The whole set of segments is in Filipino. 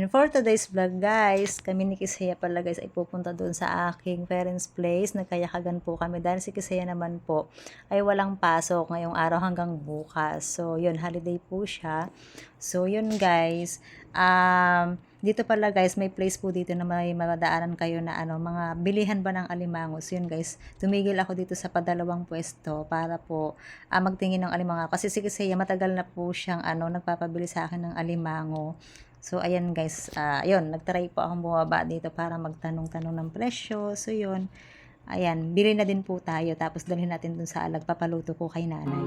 And for today's vlog guys, kami ni Kisaya pala guys ay pupunta doon sa aking parents place. Nagkayakagan po kami dahil si Kisaya naman po ay walang pasok ngayong araw hanggang bukas. So yun, holiday po siya. So yun guys, um, dito pala guys, may place po dito na may madaanan kayo na ano, mga bilihan ba ng alimangos. Yun guys, tumigil ako dito sa padalawang pwesto para po ah, magtingin ng alimango. Kasi si Kisaya matagal na po siyang ano, nagpapabili sa akin ng alimango. So, ayan guys, ah yun, nagtry po akong bumaba dito para magtanong-tanong ng presyo. So, yun, ayan, bili na din po tayo. Tapos, dalhin natin dun sa alag, papaluto ko kay nanay.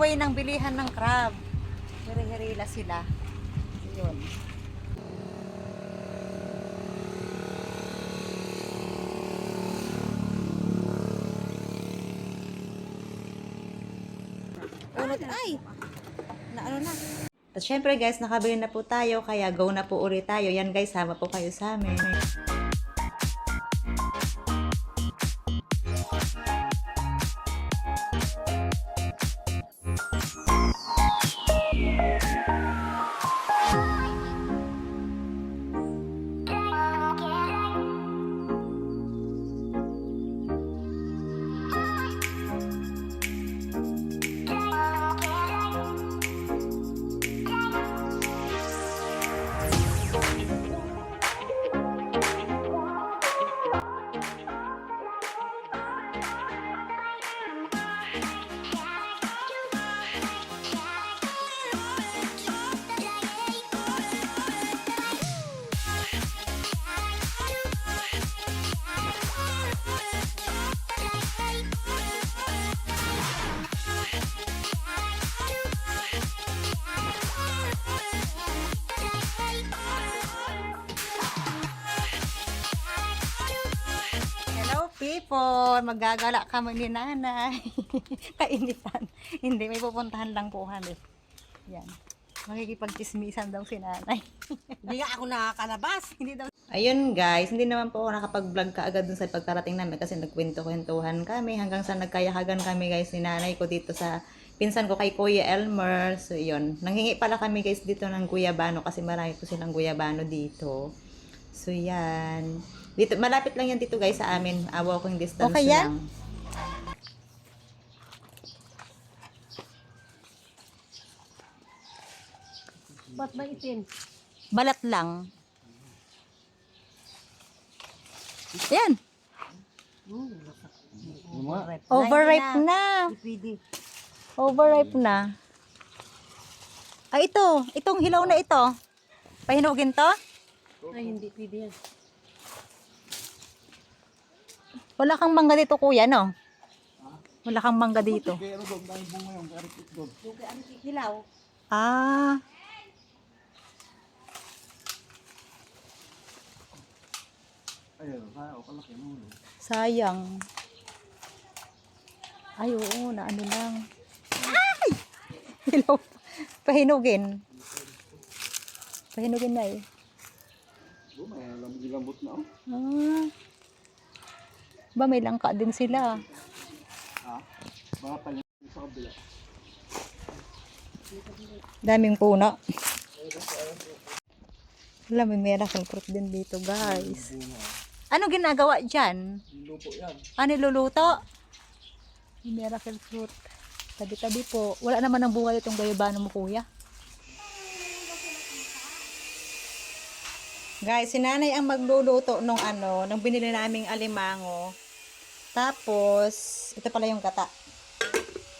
Dito po yung way ng bilihan ng crab. Hiri-hirila sila. Yun. Ano ay? Na ano na? At syempre guys, nakabili na po tayo, kaya go na po ulit tayo. Yan guys, sama po kayo sa amin. People! Magagala kami ni nanay. Kainitan. Hindi, may pupuntahan lang po kami. Yan. Makikipagchismisan daw si nanay. Hindi nga ako nakakalabas. hindi daw. Ayun guys, hindi naman po ako nakapag-vlog kaagad dun sa pagkarating namin kasi nagkwento-kwentuhan kami hanggang sa nagkayahagan kami guys ni nanay ko dito sa pinsan ko kay Kuya Elmer. So yun, nanghingi pala kami guys dito ng guyabano kasi marami po silang guyabano dito. So yan. Dito, malapit lang yan dito guys sa amin. Ah, walking distance Okay yan? lang. Ba't ba itin? Balat lang. Yan. Overripe na. Pwede. Overripe na. Ay, ito. Itong hilaw na ito. Pahinugin to? Ay, hindi pwede yan. Wala kang mangga dito, kuya, no? Wala kang mangga dito. Yung kay ano kikilaw. Ah. Sayang. Ay, oo, na ano lang. Ay! Hilaw. Pahinugin. Pahinugin na eh. Ah. Ba, may langka din sila. Daming puno. Wala, may miracle fruit din dito, guys. Ano ginagawa dyan? Lupo yan. Ah, niluluto? May miracle fruit. Tabi-tabi po. Wala naman ang bunga itong gayabano mo, kuya. Guys, si nanay ang magluluto nung ano, nung binili naming alimango. Tapos, ito pala yung gata.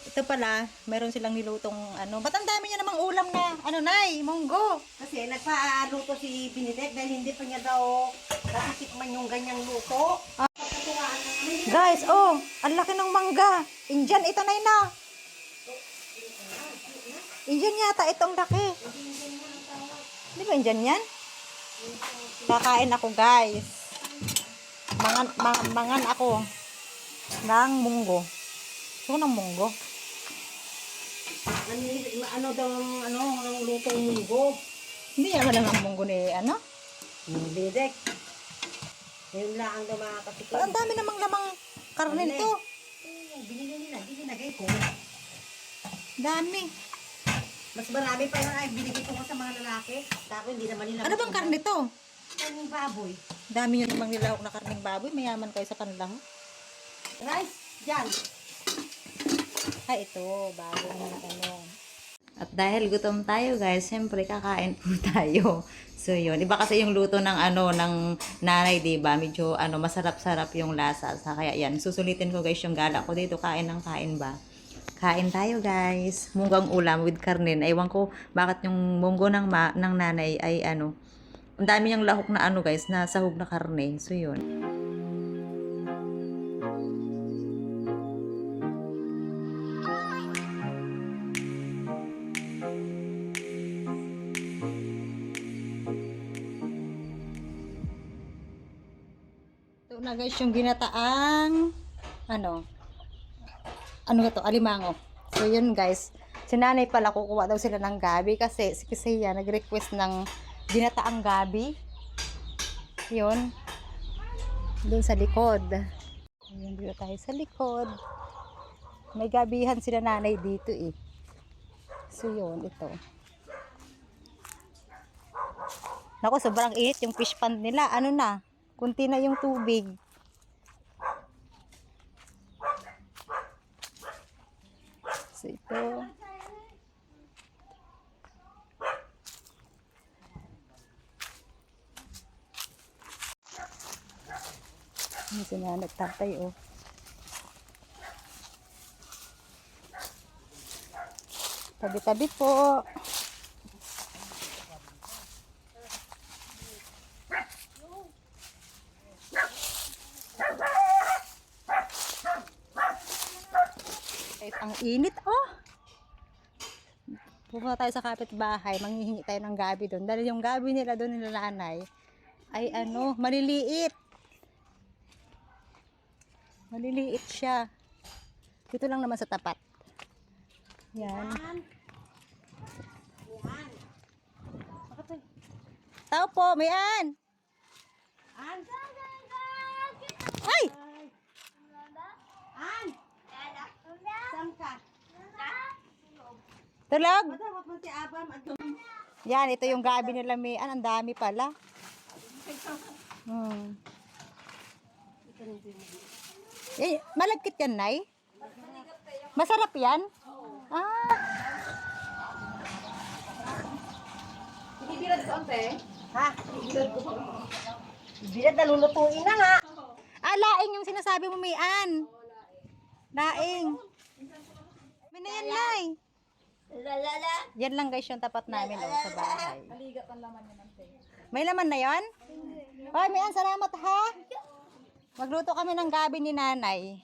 Ito pala, meron silang nilutong ano. Ba't ang dami niya namang ulam na, ano nay, munggo. Kasi nagpa-luto si Benedict dahil hindi pa niya daw natitikman yung ganyang luto. Kami. Guys, oh, ang laki ng mangga. Indian, ito na na. Indian yata, itong laki. Di ba Indian yan? Kakain ako, guys. Mangan, mangan, mangan ako ng munggo. Gusto ko ng munggo. Ano, ano daw ang ano, ang lutong munggo? Hindi naman ang munggo ni ano. Bidek. Yun lang ang daw mga katikin. Ang dami namang lamang karne nito. Binili nila, hindi nilagay ko. Dami. Mas marami pa yung ay binigay ko sa mga lalaki. Tapos hindi naman nila. Ano bang karne to? Ang baboy. Dami nyo namang nilahok na karning baboy. Mayaman kayo sa panlahok. Rice, dyan. Ay, ito. Bago na ano. At dahil gutom tayo guys, syempre kakain po tayo. So yun, iba kasi yung luto ng ano ng nanay, 'di ba? Medyo ano masarap-sarap yung lasa. Sa kaya yan, susulitin ko guys yung gala ko dito, kain ng kain ba. Kain tayo guys. Munggang ulam with karnin. Ewan ko bakit yung munggo ng ma, ng nanay ay ano. Ang dami niyang lahok na ano guys, na sahog na karne. So yun. Ito na guys yung ginataang ano ano to alimango. So yun guys, si nanay pala kukuha daw sila ng gabi kasi si Kisaya nag-request ng ginataang gabi. Yun. Doon sa likod. Ayun dito tayo sa likod. May gabihan sila nanay dito eh. So yun, ito. Nako, sobrang init yung fish pond nila. Ano na? Kunti na yung tubig. So ito. Ano sila nagtatay oh. Tabi-tabi po. Guys, ang init oh. Pupunta tayo sa kapitbahay, manghihingi tayo ng gabi doon. Dahil yung gabi nila doon nila nanay ay ano, maliliit. Maliliit siya. Dito lang naman sa tapat. Yan. Tao po, may an. An? Ay! An? Saan ka? Ano? Yan, ito yung gabi nila may an. Ang dami pala. Hmm. Eh, malagkit yan, Nay? Masarap yan? Ah, Ibibilad ko, ante. Ha? Ibibilad ko. Ibibilad na nga. ah, laing yung sinasabi mo may an. Laing. May na yan, Nay. Yan lang guys yung tapat namin oh, sa bahay. May laman na yon? Hoy, may an, salamat ha. Magluto kami ng gabi ni nanay.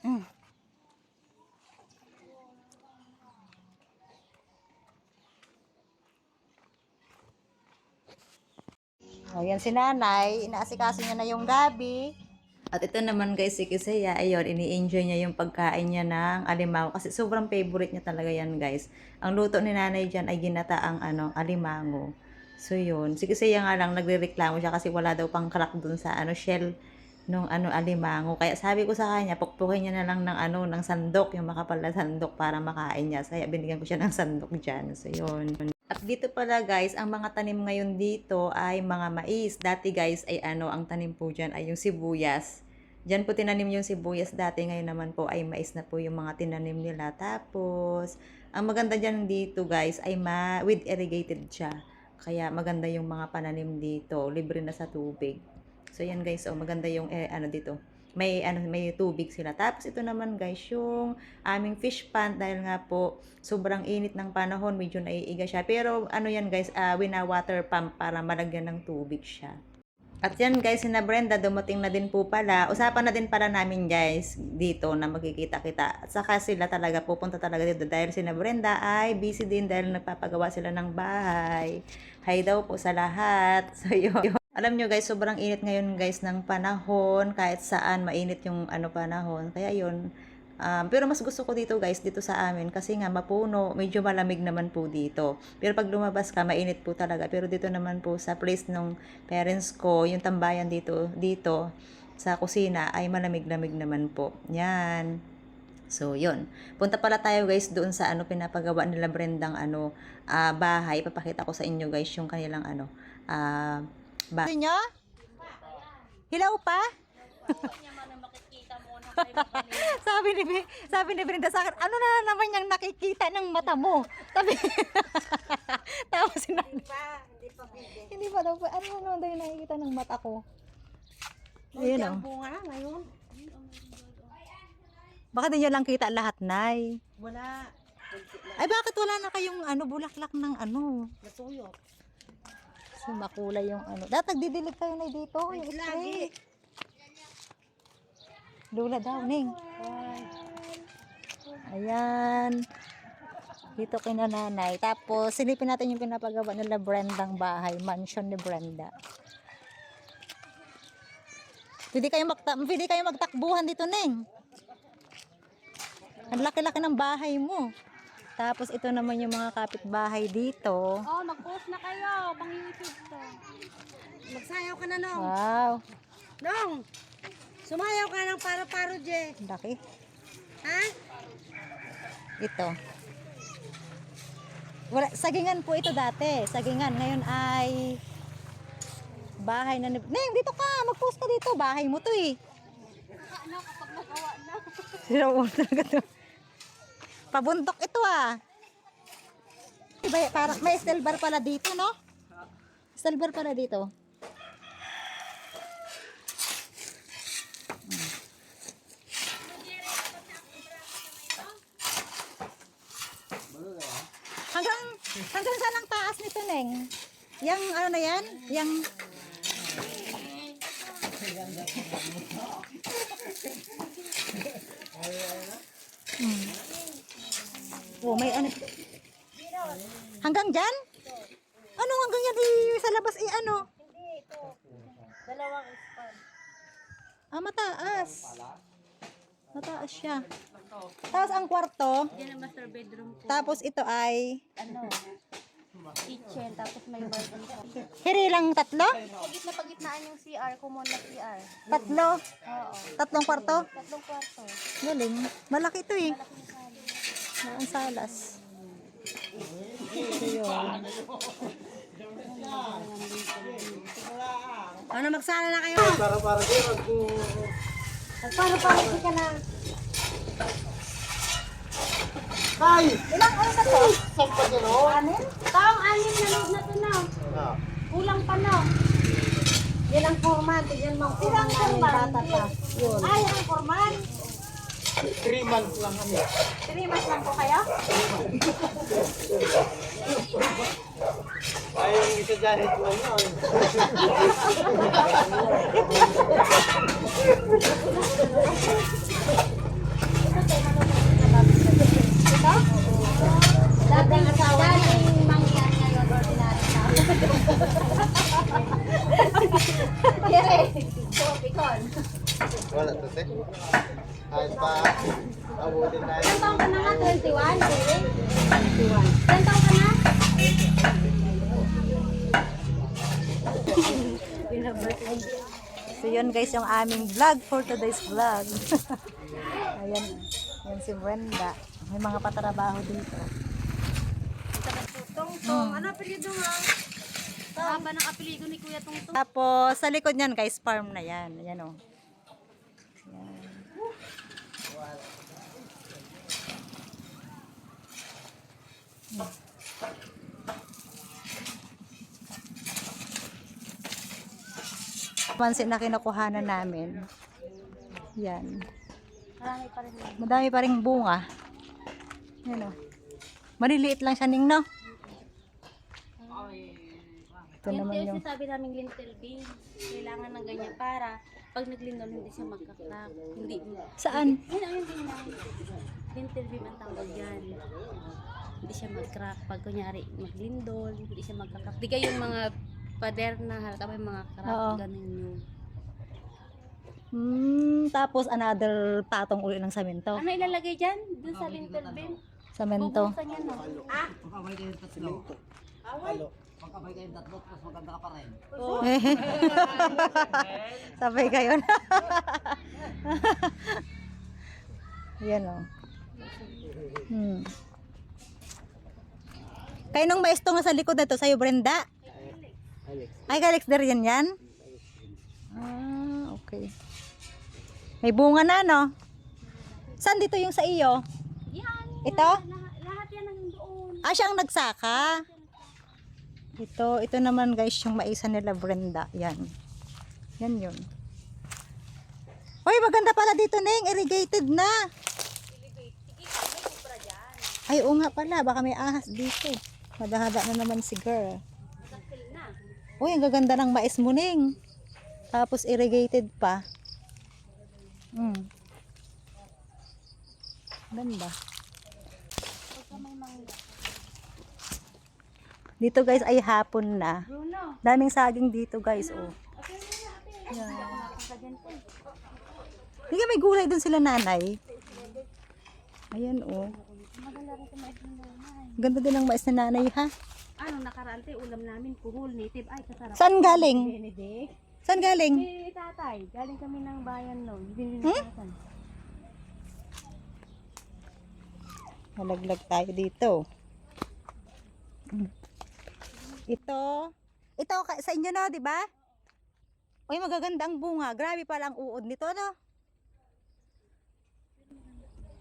Mm. Ayan si nanay, inaasikaso niya na yung gabi. At ito naman guys, si Kisaya, ayun, ini-enjoy niya yung pagkain niya ng alimango. Kasi sobrang favorite niya talaga yan guys. Ang luto ni nanay dyan ay ginataang ano, alimango. So yun, si Kisaya nga lang nagre-reklamo siya kasi wala daw pang crack dun sa ano, shell nung ano alimango. Kaya sabi ko sa kanya, pukpukin niya na lang ng ano, ng sandok, yung makapal na sandok para makain niya. Kaya binigyan ko siya ng sandok dyan. So yun. At dito pala guys, ang mga tanim ngayon dito ay mga mais. Dati guys ay ano, ang tanim po dyan ay yung sibuyas. Diyan po tinanim yung sibuyas dati. Ngayon naman po ay mais na po yung mga tinanim nila. Tapos, ang maganda dyan dito guys ay ma with irrigated siya. Kaya maganda yung mga pananim dito. Libre na sa tubig. So yan guys, oh, maganda yung eh, ano dito. May ano may tubig sila. Tapos ito naman guys, yung aming fish pond dahil nga po sobrang init ng panahon, medyo naiiga siya. Pero ano yan guys, uh, wina water pump para malagyan ng tubig siya. At yan guys, sina Brenda, dumating na din po pala. Usapan na din pala namin guys dito na magkikita kita. At saka sila talaga pupunta talaga dito dahil sina Brenda ay busy din dahil nagpapagawa sila ng bahay. Hi daw po sa lahat. So yun. Alam nyo guys, sobrang init ngayon guys ng panahon. Kahit saan mainit yung ano panahon. Kaya yun, Um, pero mas gusto ko dito guys, dito sa amin kasi nga mapuno, medyo malamig naman po dito. Pero pag lumabas ka, mainit po talaga. Pero dito naman po sa place ng parents ko, yung tambayan dito, dito sa kusina ay malamig-lamig naman po. Yan. So, yun. Punta pala tayo guys doon sa ano pinapagawa nila Brendang ano ah, bahay. Papakita ko sa inyo guys yung kanilang ano ah bahay. Nyo? Hilaw pa? sabi ni Bi- sabi ni Brenda sa akin, ano na naman yung nakikita ng mata mo? Sabi, tapos sinabi, Pa, hindi pa pwede. hindi pa daw, po- ano na naman daw yung nakikita ng mata ko? Ayun ang oh. bunga ngayon. Baka di nyo lang kita lahat, Nay. Wala. Ay, bakit wala na kayong ano, bulaklak ng ano? Nasuyok. So, makulay yung ano. Dapat nagdidilig kayo na dito. Yung Lagi. Lula daw, Ning. Ayan. Dito kay nanay. Tapos, silipin natin yung pinapagawa nila Brendang bahay. Mansion ni Brenda. Pwede kayo, magta pwede kayo magtakbuhan dito, Ning. Ang laki-laki ng bahay mo. Tapos, ito naman yung mga kapitbahay dito. Oh, mag-post na kayo. Pang YouTube to. Magsayaw ka na, Nong. Wow. Nong! Sumayaw ka ng paro-paro, Je. Laki. Ha? Ito. Wala, sagingan po ito dati. Sagingan. Ngayon ay bahay na... ni- Neng, dito ka. Mag-post ka dito. Bahay mo to eh. Ano kapag nagawa na? Sira ulo talaga to. Pabundok ito ah. Iba, para, may bar pala dito, no? Bar pala dito. Hanggang hanggang saan ang taas nito, Neng? Yang ano na yan? Yang Oh, may ano. Hanggang dyan? Ano hanggang yan eh, sa labas eh ano? Dalawang span. Ah, mataas. Mataas siya. Tapos ang kwarto, Yan ang master bedroom ko. tapos ito ay Ano? Kitchen, tapos may bathroom hiri lang tatlo? Pagit na pagitnaan yung CR, common na CR. Tatlo? Oo. Tatlong kwarto? Tatlong kwarto. Galing. Malaki ito eh. Ang salas. Ano, magsana na kayo? Para-para kayo. Magparo-paro ka na. Ilang ano na to? Anin? Taong anin na loob na to na. Kulang pa na. Yan ang forman. Tignan mo ang forman Ilang forman? bata pa. Yun. Ay, ang formal. 3 months lang kami. Three months lang po kayo? Ay, yung isa dyan, ito lang yun. Dating asawa Dating mangyan ngayon, ordinary na. Kere, tropicon. Wala to, te. Ayos pa. Abutin tayo. Ilan taong ka na nga? 21, Kere? 21. Ilan taong ka na? Guys yung aming vlog for today's vlog. Ayan. Ayan si Brenda. May mga patrabaho dito. Tong-tong. Ano apelido mo? Haba ng apelido ni Kuya Tungtong. Tapos sa likod niyan guys, farm na yan. Ayan o. Ayan. Pansin na kinukuhanan namin. Yan. Marami pa rin. Madami pa ring bunga. Yan o. Maliliit lang siya ning no. Ito naman yung yung... sinasabi namin lintel beans. Kailangan ng ganyan para pag naglindol hindi siya magka-crack. Hindi. Saan? Yun ang hindi na. Lintel bean ang tawag yan. Hindi siya mag-crack. Pag kunyari maglindol, hindi siya magka-crack. Di kayo yung mga pader na halata may mga crack. Oo. Ganun yun. Hmm, tapos another patong uli ng samento. Ano ilalagay dyan? Doon sa lintel bean? Samento. Bubuksan yan no? Pagkabay kayo tatlo. Halo. Pagkabay kayo tatlo, tapos maganda ka pa rin. Sabay kayo na. Yan o. Hmm. Kayo nung maestro nga sa likod na to, sa'yo Brenda? Ay, Alex der yan yan? Ah, okay. May bunga na, no? Saan dito yung sa iyo? Yan. Ito? Lahat, yan ang doon. Ah, siya ang nagsaka. Ito, ito naman guys, yung maisa nila Brenda. Yan. Yan yun. Hoy, maganda pala dito, Neng. Irrigated na. Ay, oo nga pala. Baka may ahas dito. Madahada na naman si girl. Uy, ang gaganda ng mais mo, Neng. Tapos irrigated pa. Hmm. Ganda. Dito guys ay hapon na. Daming saging dito guys, oh. Ate. Hindi may gulay dun sila nanay. Ayan, oh. Ganda din ang mais na nanay, ha? Ano nakaraan tayo, ulam namin, kuhol, native. Ay, kasarap. Saan galing? Benedict. Saan galing? Eh, tatay, galing kami ng bayan noon. Binili Hmm? Malaglag tayo dito. Ito. Ito ka- sa inyo no, di ba? Uy, magaganda ang bunga. Grabe pala ang uod nito, no?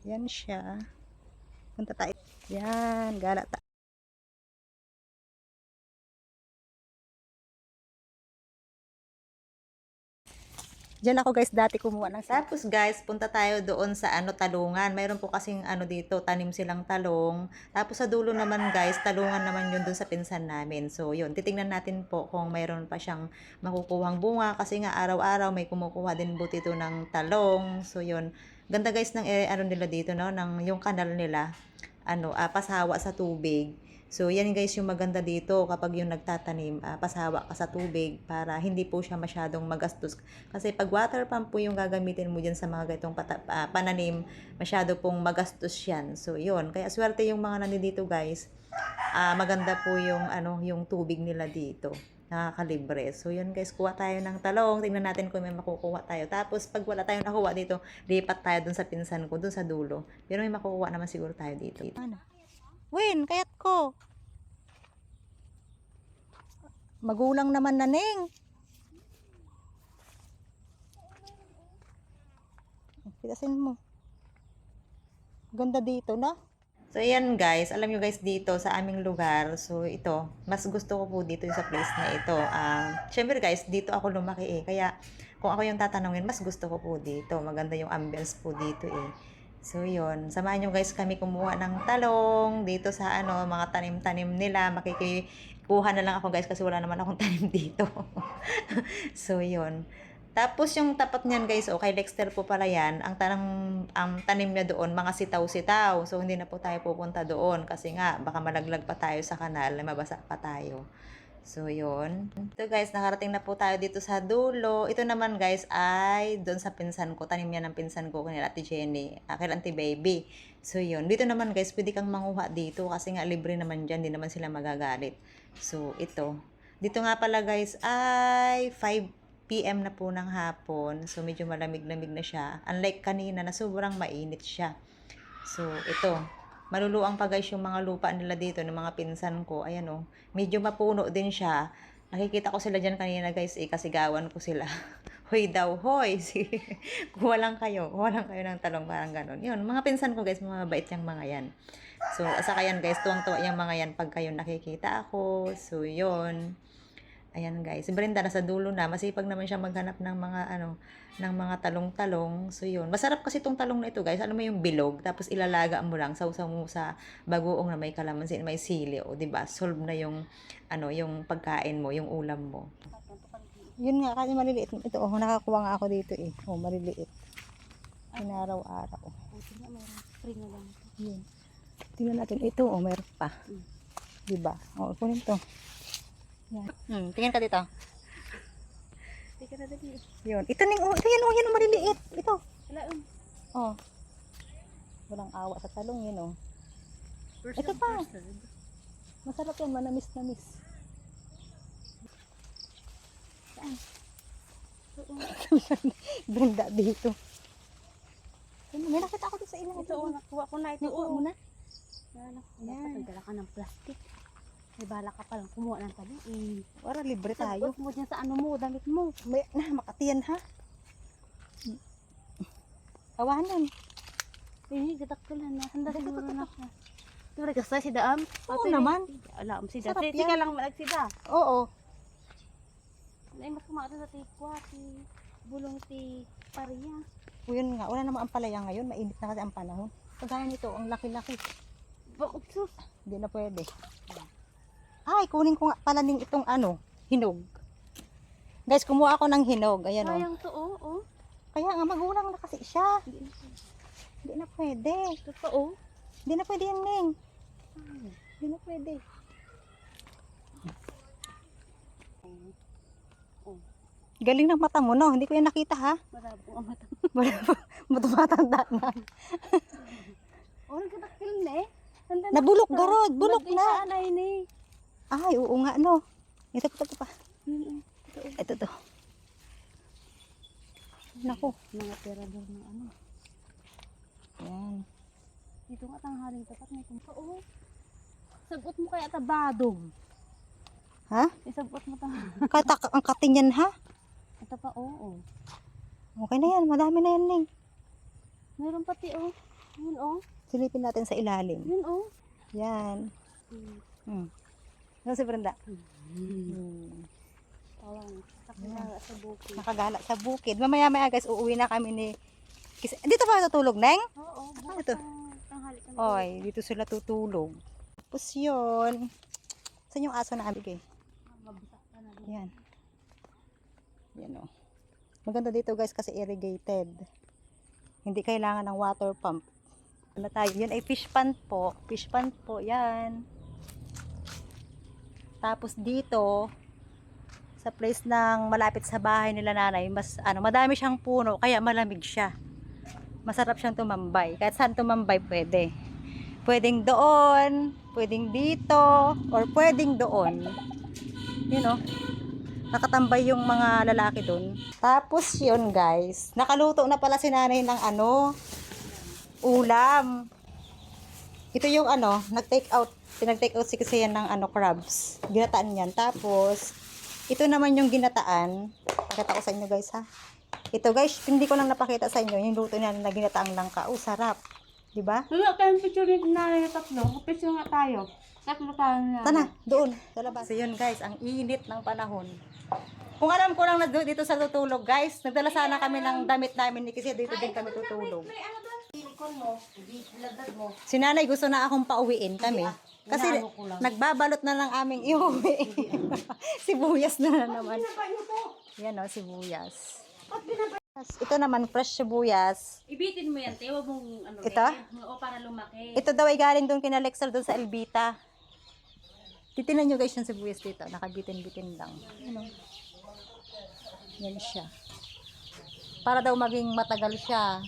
Yan siya. Punta tayo. Yan, gala ta. Diyan ako guys dati kumuha ng Tapos guys, punta tayo doon sa ano talungan. Mayroon po kasing ano dito, tanim silang talong. Tapos sa dulo naman guys, talungan naman yun doon sa pinsan namin. So yun, titingnan natin po kung mayroon pa siyang makukuhang bunga kasi nga araw-araw may kumukuha din po dito ng talong. So yun, ganda guys ng eh, ano nila dito no, ng yung kanal nila. Ano, ah, pasawa sa tubig. So, yan guys yung maganda dito kapag yung nagtatanim, ah, pasawa ka sa tubig para hindi po siya masyadong magastos. Kasi pag water pump po yung gagamitin mo dyan sa mga ganitong pata- ah, pananim, masyado pong magastos yan. So, yun. Kaya swerte yung mga nandito guys. Ah, maganda po yung, ano, yung tubig nila dito. Nakakalibre. So, yun guys, kuha tayo ng talong. Tingnan natin kung may makukuha tayo. Tapos, pag wala tayong nakuha dito, lipat tayo dun sa pinsan ko, dun sa dulo. Pero may makukuha naman siguro tayo dito. Ano? Win, kayat ko. Magulang naman na, Neng. Pitasin mo. Ganda dito, no? So, ayan guys. Alam nyo guys, dito sa aming lugar, so ito, mas gusto ko po dito sa place na ito. Um, Siyempre guys, dito ako lumaki eh. Kaya, kung ako yung tatanungin, mas gusto ko po dito. Maganda yung ambience po dito eh. So, yun. Samahan nyo guys kami kumuha ng talong dito sa ano, mga tanim-tanim nila. Makikikuha na lang ako guys kasi wala naman akong tanim dito. so, yun. Tapos yung tapat niyan guys, oh, kay Dexter po pala yan, ang tanang ang tanim niya doon, mga sitaw-sitaw. So hindi na po tayo pupunta doon kasi nga baka malaglag pa tayo sa kanal, mabasa pa tayo. So yun. Ito guys, nakarating na po tayo dito sa dulo. Ito naman guys ay doon sa pinsan ko, tanim yan ng pinsan ko kanila Ate Jenny, uh, kay Auntie Baby. So yun. Dito naman guys, pwede kang manguha dito kasi nga libre naman dyan, di naman sila magagalit. So ito. Dito nga pala guys ay 5 PM na po ng hapon. So, medyo malamig-lamig na siya. Unlike kanina na sobrang mainit siya. So, ito. Maluluang pa guys yung mga lupa nila dito ng mga pinsan ko. Ayan o. medyo mapuno din siya. Nakikita ko sila dyan kanina guys eh. Kasigawan ko sila. hoy daw, hoy. Kuha lang kayo. Kuha lang kayo ng talong. Parang ganun. Yun. Mga pinsan ko guys. Mga bait yung mga yan. So, asa yan guys. Tuwang-tuwa yung mga yan pag kayo nakikita ako. So, yun. Ayan guys. Si Brenda nasa dulo na. Masipag naman siya maghanap ng mga ano, ng mga talong-talong. So yun. Masarap kasi itong talong na ito guys. Ano mo yung bilog. Tapos ilalaga mo lang. Sausaw mo sa bagoong na may kalamansi, may sili. O diba? Solve na yung ano, yung pagkain mo, yung ulam mo. Yun nga, kasi maliliit. Ito, oh, nakakuha nga ako dito eh. Oh, maliliit. Inaraw-araw. Buti nga mayroong spring na lang. Yun. Tingnan natin. Ito, oh, meron pa. Mm. Diba? Oh, kunin to. Yan. Hmm, tingnan ka dito. Teka na dali. Yun. Ito ning, oh, yan, oh, yan, oh, maliliit. Ito. Wala um. Oh. Walang awa sa talong yun, oh. First Ito pa. first serve. Masarap yan, manamis-namis. Brenda dito. Ano, may nakita ako dito sa ilalim. Ito, oh, nakuha ko na ito. Nakuha oh. mo na? Yan. Dapat ka ng plastic. May bala ka palang kumuha ng tali. Eh, Para libre tayo. Sagot mo dyan sa ano mo, damit mo. May, na, makatiyan ha. Tawanan. Eh, gatak ko lang. Handa siguro na siya. Ito, kasi si Daam. Oo naman. Alam, si Da. Sarap Si yan. lang malagsida. Oo. Ay, mas kumakata sa tikwa, ti bulong ti pariya. O yun nga, wala namang ampalaya ngayon. Mainit na kasi ang panahon. Kagaya nito, ang laki-laki. Bakit sus? Hindi na pwede. Ay, kunin ko nga pala ning itong ano, hinog. Guys, kumuha ako ng hinog. Ayan o. Sayang to, oh, oh. Kaya nga, magulang na kasi siya. Hindi na pwede. Totoo. Hindi na pwede yan, Ning. Hindi na pwede. Galing ng mata mo, no? Hindi ko yan nakita, ha? Marabo ang mata. Matumatanda na. Oh, nagkatakil na eh. Nabulok, kita. garod. Bulok na. Sa anay ni. Ay, oo nga, no? Ito, ito, ito pa. Ito, ito. Naku. Mga terador ng ano. Yan. Dito nga tanghaling tapat may kumpa. Oh. Sagot mo kaya tabadong. Ha? Isagot mo tang. Kata, ang katin yan, ha? Ito pa, oo. Oh, Okay na yan. Madami na yan, Ning. Meron pati, oh. Yun, oh. Silipin natin sa ilalim. Yun, oh. Yan. Hmm. Hmm. Si Brenda? Hmm. Sakala sa bukid. Nakagala sa bukid. Mamaya-maya guys, uuwi na kami ni... Kis- Dito ba tutulog, Neng? Oo, bukas to? ang tanghali kami. Oy, dito sila tutulog. Tapos yun. Saan yung aso na amig eh? Yan. Yan o. Maganda dito guys kasi irrigated. Hindi kailangan ng water pump. Ano tayo? Yan ay fish pond po. Fish pond po. Yan. Tapos dito, sa place ng malapit sa bahay nila nanay, mas ano, madami siyang puno kaya malamig siya. Masarap siyang tumambay. Kahit saan tumambay pwede. Pwedeng doon, pwedeng dito, or pwedeng doon. You know, nakatambay yung mga lalaki doon. Tapos yun guys, nakaluto na pala si nanay ng ano, ulam. Ito yung ano, nag-take out, pinag-take out si kasi yan ng ano, crabs. Ginataan yan. Tapos, ito naman yung ginataan. Pakita ko sa inyo guys ha. Ito guys, hindi ko lang napakita sa inyo yung luto niya na ginataang langka. Oh, sarap. Di ba? Wala tayong picture na tatlo. Picture nga tayo. Tatlo tayo na. Tana, doon, sa labas. So yun guys, ang init ng panahon. Kung alam ko lang na dito sa tutulog guys, nagdala sana kami ng damit namin ni kasi dito din kami tutulog. Mo. Si nanay gusto na akong pauwiin kami. Kasi ko lang. nagbabalot na lang aming iuwi. sibuyas na, na naman. Yan o, sibuyas. Ito naman, fresh sibuyas. Ibitin mo yan, te. Huwag mong ano. Ito? eh. Oo, para lumaki. Ito daw ay galing doon kina Lexel doon sa Elvita. Titinan nyo guys yung sibuyas dito. Nakabitin-bitin lang. Ano? Yan siya. Para daw maging matagal siya.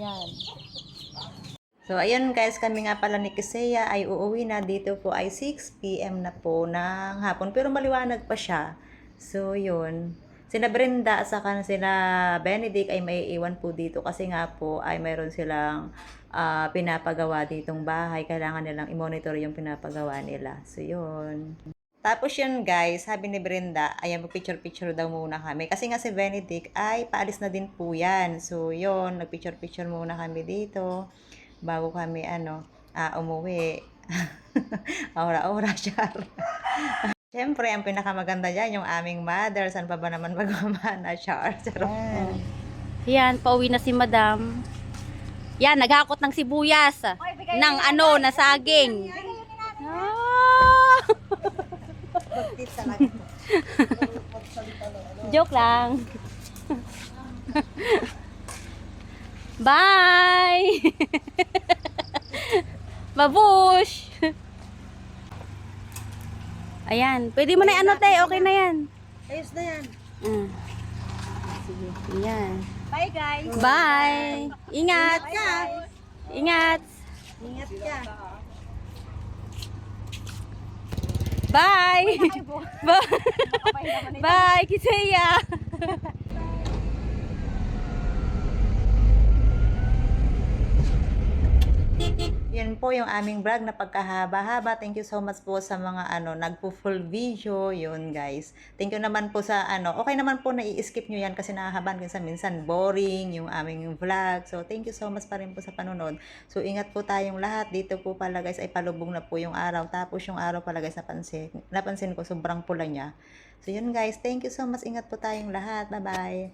Yan. So, ayun guys, kami nga pala ni Kisea ay uuwi na dito po ay 6pm na po ng hapon. Pero maliwanag pa siya. So, yun. Sina Brenda at saka sila Benedict ay may iwan po dito kasi nga po ay mayroon silang ah, pinapagawa ditong bahay. Kailangan nilang i-monitor yung pinapagawa nila. So, yun. Tapos yun guys, sabi ni Brenda, ayan picture-picture daw muna kami. Kasi nga si Benedict ay paalis na din po yan. So yun, nag-picture-picture muna kami dito bago kami ano, ah, umuwi. Aura-aura, char. Siyempre, ang pinakamaganda dyan, yung aming mother. Saan pa ba naman magmamana, Char? Charot. Yan, pauwi na si madam. Yan, naghakot ng sibuyas. ng ano, na saging. Ah! Joke lang. Bye! Babush! Ayan, pwede mo na ano tayo, okay na yan. Ayos na yan. Mm. Sige, yan. Bye guys. Bye! Ingat! Ingat! Ingat ka. Bye! Bye! Bye, Kiseya! Yan po yung aming vlog na pagkahaba-haba. Thank you so much po sa mga ano, nagpo-full video. Yun guys. Thank you naman po sa ano, okay naman po na i-skip nyo yan kasi nakakaban kasi minsan boring yung aming vlog. So thank you so much pa rin po sa panunod. So ingat po tayong lahat. Dito po pala guys ay palubog na po yung araw. Tapos yung araw pala guys napansin, napansin ko sobrang pula niya. So yun guys, thank you so much. Ingat po tayong lahat. Bye-bye.